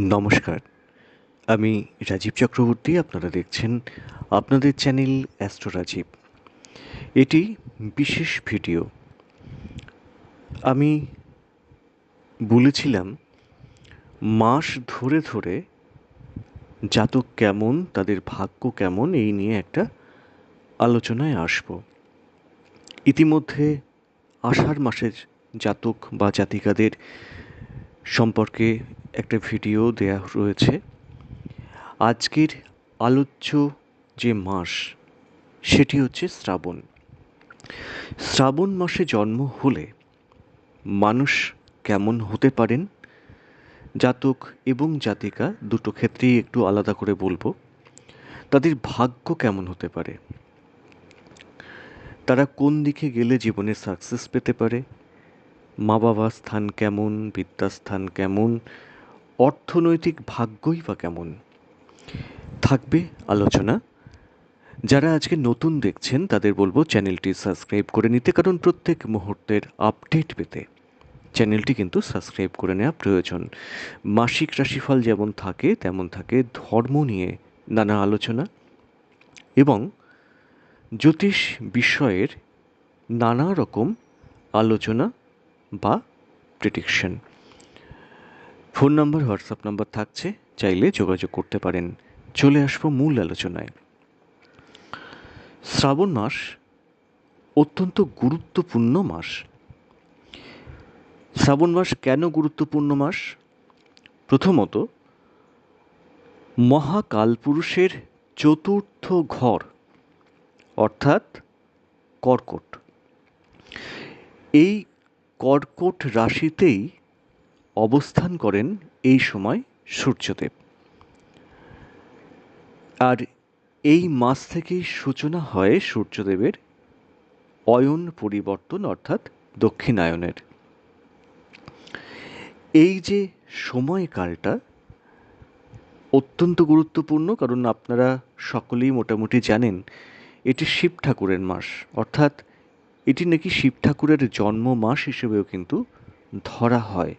নমস্কার। আমি রাজীব চক্রবর্তী, আপনারা দেখছেন আপনাদের চ্যানেল অ্যাস্ট্রো রাজীব। এটি বিশেষ ভিডিও। আমি বলেছিলাম, মাস ধরে ধরে জাতক কেমন, তাদের ভাগ্য কেমন, এই নিয়ে একটা আলোচনায় আসব। ইতিমধ্যে আষাঢ় মাসের জাতক বা জাতিকাদের সম্পর্কে একটা ভিডিও দেয়া রয়েছে। আজকের আলোচ্য যে মাস, সেটি হচ্ছে শ্রাবণ। শ্রাবণ মাসে জন্ম হলে মানুষ কেমন হতে পারেন? জাতক এবং জাতিকা দুটো ক্ষেত্রেই একটু আলাদা করে বলব। তাদের ভাগ্য কেমন হতে পারে? তারা কোন দিকে গেলে জীবনে সাকসেস পেতে পারে? মা বাবার স্থান কেমন? বিদ্যাস্থান কেমন? অর্থনৈতিক ভাগ্যই বা কেমন? থাকবে আলোচনা। যারা আজকে নতুন দেখছেন, তাদের বলব চ্যানেলটি সাবস্ক্রাইব করে নিতে, কারণ প্রত্যেক মুহূর্তের আপডেট পেতে চ্যানেলটি কিন্তু সাবস্ক্রাইব করে নেওয়া প্রয়োজন। মাসিক রাশিফল যেমন থাকে, তেমন থাকে ধর্ম নিয়ে নানা আলোচনা এবং জ্যোতিষ বিষয়ের নানা রকম আলোচনা বা prediction phone number, WhatsApp number থাকছে। চাইলে যোগাযোগ করতে পারেন। চলে আসব মূল আলোচনায়। শ্রাবণ মাস অত্যন্ত গুরুত্বপূর্ণ মাস। শ্রাবণ মাস কেন গুরুত্বপূর্ণ মাস? প্রথমত, মহাকালপুরুষের চতুর্থ ঘর, অর্থাৎ কর্কট। এই কর্কট রাশিতেই অবস্থান করেন এই সময় সূর্যদেব। আর এই মাস থেকেই সূচনা হয় সূর্যদেবের অয়ন পরিবর্তন, অর্থাৎ দক্ষিণায়নের। এই যে সময়কালটা অত্যন্ত গুরুত্বপূর্ণ, কারণ আপনারা সকলেই মোটামুটি জানেন, এটি শিব ঠাকুরের মাস। অর্থাৎ এটি নাকি শিব ঠাকুরের জন্ম মাস হিসেবেও কিন্তু ধরা হয়।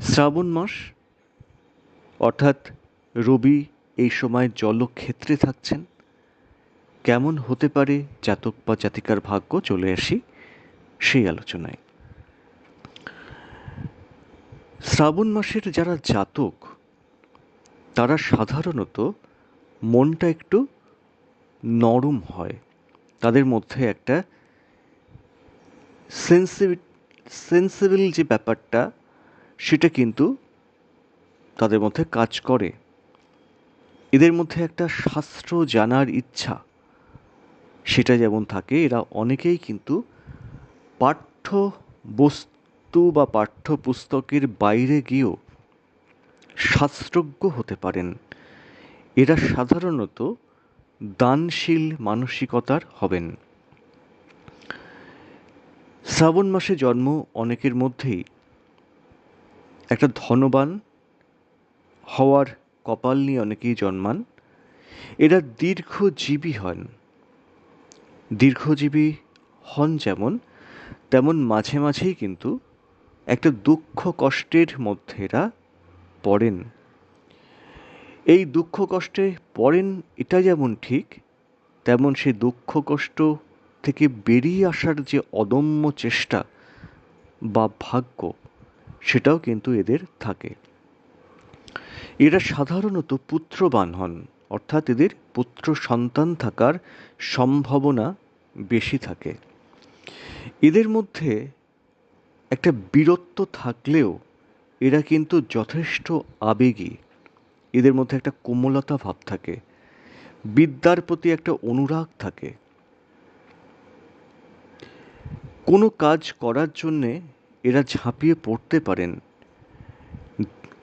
শ্রাবণ মাস, অর্থাৎ রবি এই সময় জলক্ষেত্রে থাকছেন। কেমন হতে পারে জাতক বা জাতিকার ভাগ্য? চলে আসি সেই আলোচনায়। শ্রাবণ মাসের যারা জাতক, তারা সাধারণত মনটা একটু নরম হয়। তাদের মধ্যে একটা সেন্সিভ সেন্সিবল যে ব্যাপারটা সেটা কিন্তু তাদের মধ্যে কাজ করে। এদের মধ্যে একটা শাস্ত্র জানার ইচ্ছা, সেটা যেমন থাকে, এরা অনেকেই কিন্তু পাঠ্য বস্তু বা পাঠ্যপুস্তকের বাইরে গিয়েও শাস্ত্রজ্ঞ হতে পারেন। এরা সাধারণত দানশীল মানসিকতার হবেন। শ্রাবণ মাসে জন্ম অনেকের মধ্যেই একটা ধনবান হওয়ার কপাল নিয়ে অনেকেই জন্মান। এরা দীর্ঘজীবী হন। দীর্ঘজীবী হন যেমন, তেমন মাঝে মাঝেই কিন্তু একটা দুঃখ কষ্টের মধ্যে এরা পড়েন। এই দুঃখ কষ্টে পড়েন এটা যেমন ঠিক, তেমন সেই দুঃখ কষ্ট থেকে বেরিয়ে আসার যে অদম্য চেষ্টা বা ভাগ্য সেটাও কিন্তু এদের থাকে। এরা সাধারণত পুত্রবান হন, অর্থাৎ এদের পুত্র সন্তান থাকার সম্ভাবনা বেশি থাকে। এদের মধ্যে একটা বীরত্ব থাকলেও এরা কিন্তু যথেষ্ট আবেগী। এদের মধ্যে একটা কোমলতা ভাব থাকে। বিদ্যার প্রতি একটা অনুরাগ থাকে। কোনো কাজ করার জন্যে এরা ঝাঁপিয়ে পড়তে পারেন।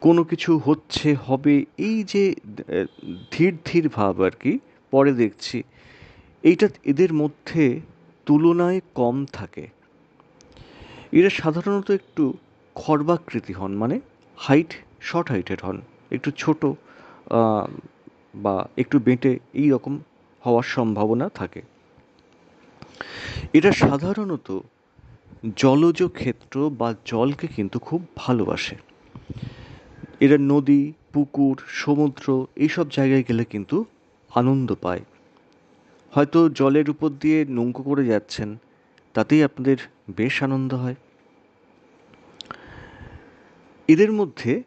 কোনো কিছু হচ্ছে, হবে, এই যে ধীর ধীর ভাব আর কি, পরে দেখছি। এইটা এদের মধ্যে তুলনায় কম থাকে। এরা সাধারণত একটু খর্বাকৃতি হন মানে হাইট, শর্ট হাইটের হন, একটু ছোট বা একটু বেঁটে, এই রকম হওয়ার সম্ভাবনা থাকে। এরা সাধারণত জলজ ক্ষেত্র বা জলকে কিন্তু খুব ভালোবাসে। এরা নদী, পুকুর, সমুদ্র এইসব জায়গায় গেলে কিন্তু আনন্দ পায়। হয়তো জলের উপর দিয়ে নৌকো করে যাচ্ছেন, তাতেই আপনাদের বেশ আনন্দ হয়। এদের মধ্যে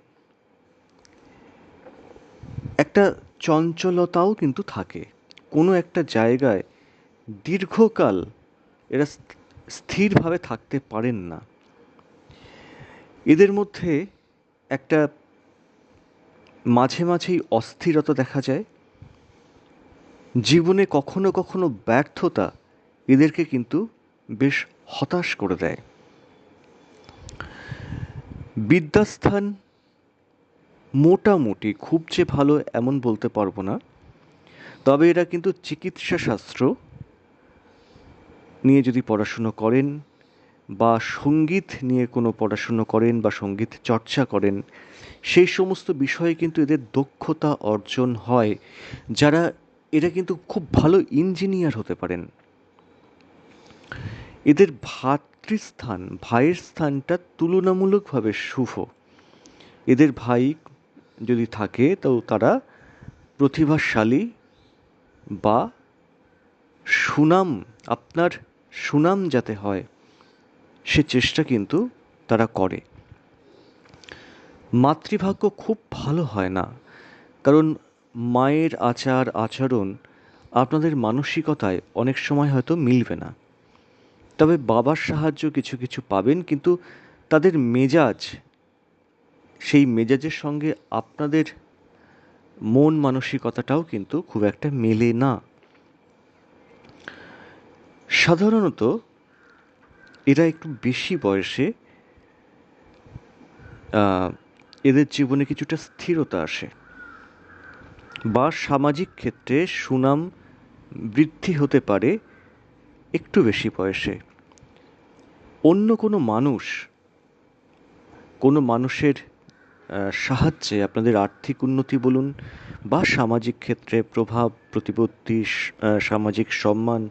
একটা চঞ্চলতাও কিন্তু থাকে। কোনো একটা জায়গায় দীর্ঘকাল এরা স্থিরভাবে থাকতে পারেন না। এদের মধ্যে একটা মাঝে মাঝেই অস্থিরতা দেখা যায়। জীবনে কখনো কখনো ব্যর্থতা এদেরকে কিন্তু বেশ হতাশ করে দেয়। বিদ্যাস্থান মোটামুটি খুব যে ভালো এমন বলতে পারব না, তবে এরা কিন্তু চিকিৎসা শাস্ত্র নিয়ে যদি পড়াশুনো করেন বা সংগীত নিয়ে কোনো পড়াশুনো করেন বা সংগীত চর্চা করেন, সেই সমস্ত বিষয়ে কিন্তু এদের দক্ষতা অর্জন হয়। যারা, এরা কিন্তু খুব ভালো ইঞ্জিনিয়ার হতে পারেন। এদের ভাতৃস্থান, ভাইয়ের স্থানটা তুলনামূলকভাবে শুভ। এদের ভাই যদি থাকে, তো তারা প্রতিভাশালী বা সুনাম আপনার সুনাম যাতে হয়, সে চেষ্টা কিন্তু তারা করে। মাতৃভাগ্য খুব ভালো হয় না, কারণ মায়ের আচার, আচরণ আপনাদের মানসিকতায় অনেক সময় হয়তো মিলবে না। তবে বাবার সাহায্য কিছু কিছু পাবেন, কিন্তু তাদের মেজাজ, সেই মেজাজের সঙ্গে আপনাদের মন মানসিকতাটাও কিন্তু খুব একটা মেলে না। সাধারণত এরা একটু বেশি বয়সে এদের জীবনে কিছুটা স্থিরতা আসে বা সামাজিক ক্ষেত্রে সুনাম বৃদ্ধি হতে পারে একটু বেশি বয়সে। অন্য কোনো মানুষ, কোনো মানুষের সাহায্যে আপনাদের আর্থিক উন্নতি বলুন বা সামাজিক ক্ষেত্রে প্রভাব, প্রতিপত্তি সামাজিক সম্মান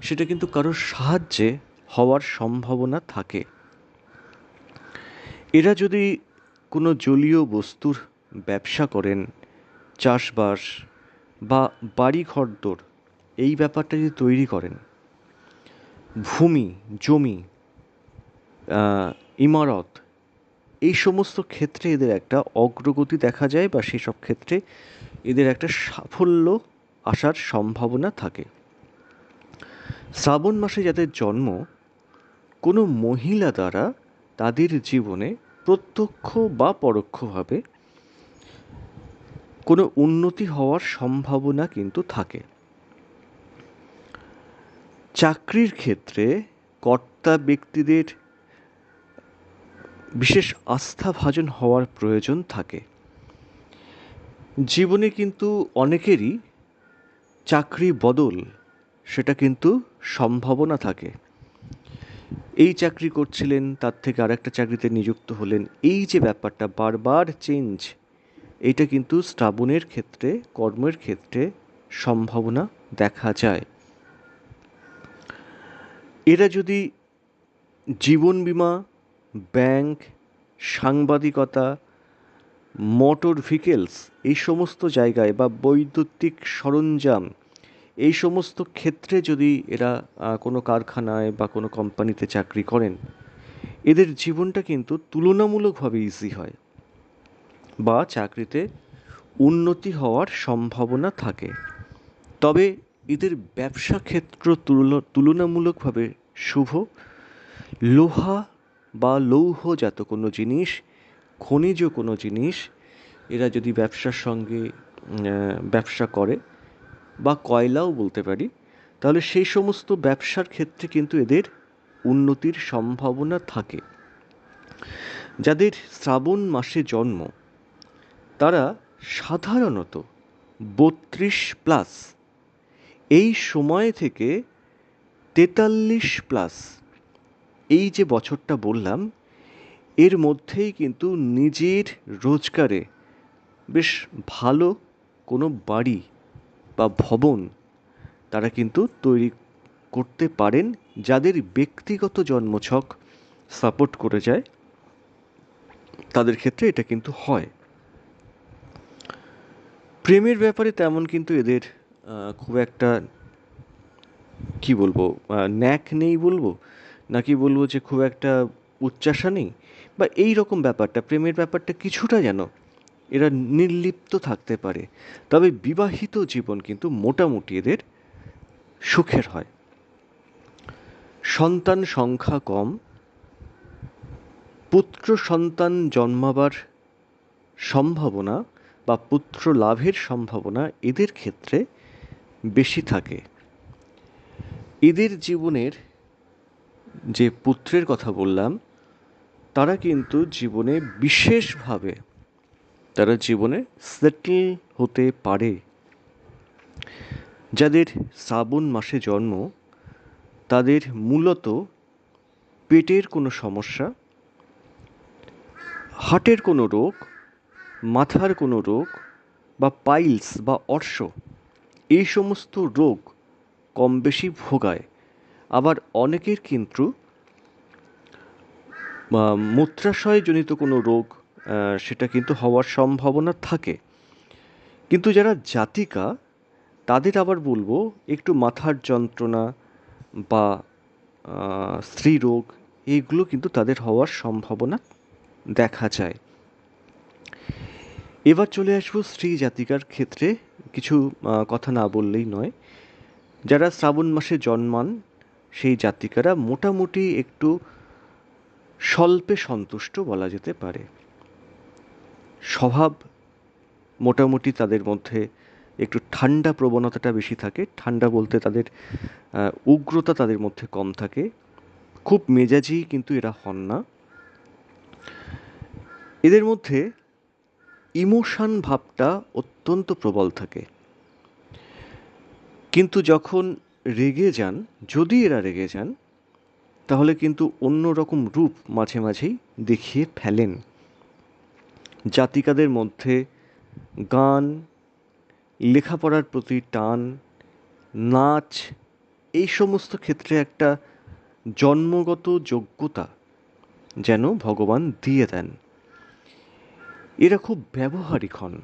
সেটা কিন্তু কারোর সাহায্যে হওয়ার সম্ভাবনা থাকে। এরা যদি কোনো জলীয় বস্তুর ব্যবসা করেন, চাষবাস বা বাড়ি ঘরদোর এই ব্যাপারটা যদি তৈরি করেন, ভূমি, জমি ইমারত, এই সমস্ত ক্ষেত্রে এদের একটা অগ্রগতি দেখা যায় বা সেসব ক্ষেত্রে এদের একটা সাফল্য আসার সম্ভাবনা থাকে। শ্রাবণ মাসে যাদের জন্ম, কোনো মহিলা দ্বারা তাদের জীবনে প্রত্যক্ষ বা পরোক্ষভাবে কোনো উন্নতি হওয়ার সম্ভাবনা কিন্তু থাকে। চাকরির ক্ষেত্রে কর্তা ব্যক্তিদের বিশেষ আস্থাভাজন হওয়ার প্রয়োজন থাকে। জীবনে কিন্তু অনেকেরই চাকরি বদল সেটা কিন্তু সম্ভাবনা থাকে। এই চাকরি করছিলেন, তার থেকে আরেকটা চাকরিতে নিযুক্ত হলেন। এই যে ব্যাপারটা বারবার চেঞ্জ এটা কিন্তু শ্রাবণের ক্ষেত্রে, কর্মের ক্ষেত্রে সম্ভাবনা দেখা যায়। এরা যদি জীবন বিমা, ব্যাংক, সাংবাদিকতা, মোটর ভিকেলস এই সমস্ত জায়গায় বা বৈদ্যুতিক সরঞ্জাম এই সমস্ত ক্ষেত্রে যদি এরা কোনো কারখানায় বা কোনো কোম্পানিতে চাকরি করেন, এদের জীবনটা কিন্তু তুলনামূলকভাবে ইজি হয় বা চাকরিতে উন্নতি হওয়ার সম্ভাবনা থাকে। তবে এদের ব্যবসা ক্ষেত্র তুলনামূলকভাবে শুভ। লোহা বা লৌহজাত কোনো জিনিস, খনিজ কোনো জিনিস, এরা যদি ব্যবসার সঙ্গে ব্যবসা করে বা কয়লাও বলতে পারি, তাহলে সেই সমস্ত ব্যবসার ক্ষেত্রে কিন্তু এদের উন্নতির সম্ভাবনা থাকে। যাদের শ্রাবণ মাসে জন্ম, তারা সাধারণত বত্রিশ প্লাস। এই সময় থেকে তেতাল্লিশ প্লাস। এই যে বছরটা বললাম, এর মধ্যেই কিন্তু নিজের রোজগারে বেশ ভালো কোনো বাড়ি বা ভবন তারা কিন্তু তৈরি করতে পারেন যাদের ব্যক্তিগত জন্মছক সাপোর্ট করে যায়। তাদের ক্ষেত্রে এটা কিন্তু হয়। প্রেমের ব্যাপারে তেমন কিন্তু এদের খুব একটা, কি বলব ন্যাক নেই বলব, নাকি বলব যে খুব একটা উচ্চাসা নেই? বা এই রকম ব্যাপারটা, প্রেমের ব্যাপারটা কিছুটা যেন এরা নির্লিপ্ত থাকতে পারে। তবে বিবাহিত জীবন কিন্তু মোটামুটি এদের সুখের হয়। সন্তান সংখ্যা কম, পুত্র সন্তান জন্মাবার সম্ভাবনা বা পুত্র লাভের সম্ভাবনা এদের ক্ষেত্রে বেশি থাকে। এদের জীবনের যে পুত্রের কথা বললাম, তারা কিন্তু জীবনে বিশেষভাবে তারা জীবনে সেটেল হতে পারে। যাদের শ্রাবণ মাসে জন্ম, তাদের মূলত পেটের কোনো সমস্যা, হার্টের কোনো রোগ, মাথার কোনো রোগ বা পাইলস বা অর্শ, এই সমস্ত রোগ কম বেশি ভোগায়। আবার অনেকের কিন্তু মূত্রাশয়জনিত কোনো রোগ সেটা কিন্তু হওয়ার সম্ভাবনা থাকে। কিন্তু যারা জাতিকা, তাদের আবার বলব, একটু মাথার যন্ত্রণা বা স্ত্রীরোগ এইগুলো কিন্তু তাদের হওয়ার সম্ভাবনা দেখা যায়। এবার চলে আসব স্ত্রী জাতিকার ক্ষেত্রে। কিছু কথা না বললেই নয়। যারা শ্রাবণ মাসে জন্মান, সেই জাতিকারা মোটামুটি একটু স্বল্পে সন্তুষ্ট বলা যেতে পারে। স্বভাব মোটামুটি তাদের মধ্যে একটু ঠান্ডা প্রবণতাটা বেশি থাকে। ঠান্ডা বলতে তাদের উগ্রতা তাদের মধ্যে কম থাকে। খুব মেজাজি কিন্তু এরা হন না। এদের মধ্যে ইমোশান ভাবটা অত্যন্ত প্রবল থাকে। কিন্তু যখন রেগে যান, যদি এরা রেগে যান, তাহলে কিন্তু অন্য রকম রূপ মাঝে মাঝেই দেখিয়ে ফেলেন। জাতিকাদের মধ্যে গান, লেখাপড়ার প্রতি টান, নাচ, এই সমস্ত ক্ষেত্রে একটা জন্মগত যোগ্যতা যেন ভগবান দিয়ে দেন। এরা খুব ব্যবহারিক হন।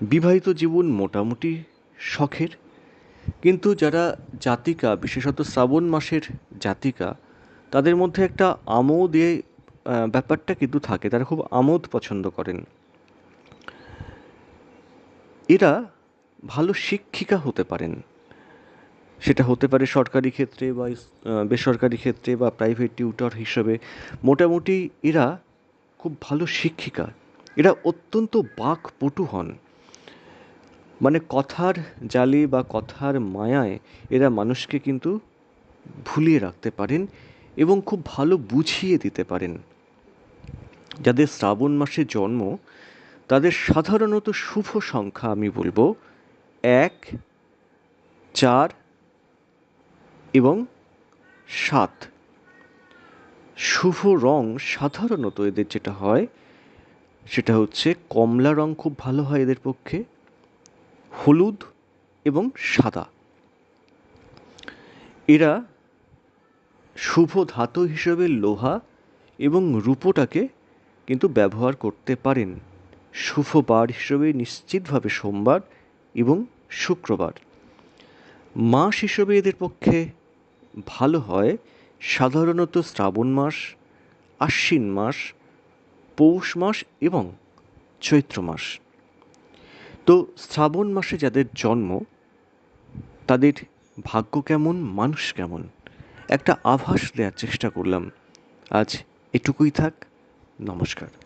বিবাহিত জীবন মোটামুটি শখের, কিন্তু যারা জাতিকা, বিশেষত শ্রাবণ মাসের জাতিকা, তাদের মধ্যে একটা আমোদ ব্যাপারটা কিন্তু থাকে, তারা খুব আমোদ পছন্দ করেন। এরা ভালো শিক্ষিকা হতে পারেন। সেটা হতে পারে সরকারি ক্ষেত্রে বা বেসরকারি ক্ষেত্রে বা প্রাইভেট টিউটর হিসেবে। মোটামুটি এরা খুব ভালো শিক্ষিকা। এরা অত্যন্ত বাকপটু হন। মানে কথার জালে বা কথার মায়ায় এরা মানুষকে কিন্তু ভুলিয়ে রাখতে পারেন এবং খুব ভালো বুঝিয়ে দিতে পারেন। যাদের শ্রাবণ মাসে জন্ম, তাদের সাধারণত শুভ সংখ্যা আমি বলব এক, চার এবং সাত। শুভ রং সাধারণত এদের যেটা হয়, সেটা হচ্ছে কমলা রং খুব ভালো হয় এদের পক্ষে, হলুদ এবং সাদা। এরা শুভ ধাতু হিসেবে লোহা এবং রূপোটাকে কিন্তু ব্যবহার করতে পারেন। শুভ বার হিসেবে নিশ্চিতভাবে সোমবার এবং শুক্রবার। মাস হিসেবে এদের পক্ষে ভালো হয় সাধারণত শ্রাবণ মাস, আশ্বিন মাস, পৌষ মাস এবং চৈত্র মাস। তো শ্রাবণ মাসে যাদের জন্ম, তাদের ভাগ্য কেমন, মানুষ কেমন? একটা আভাস দেওয়ার চেষ্টা করলাম। আজ এটুকুই থাক। নমস্কার।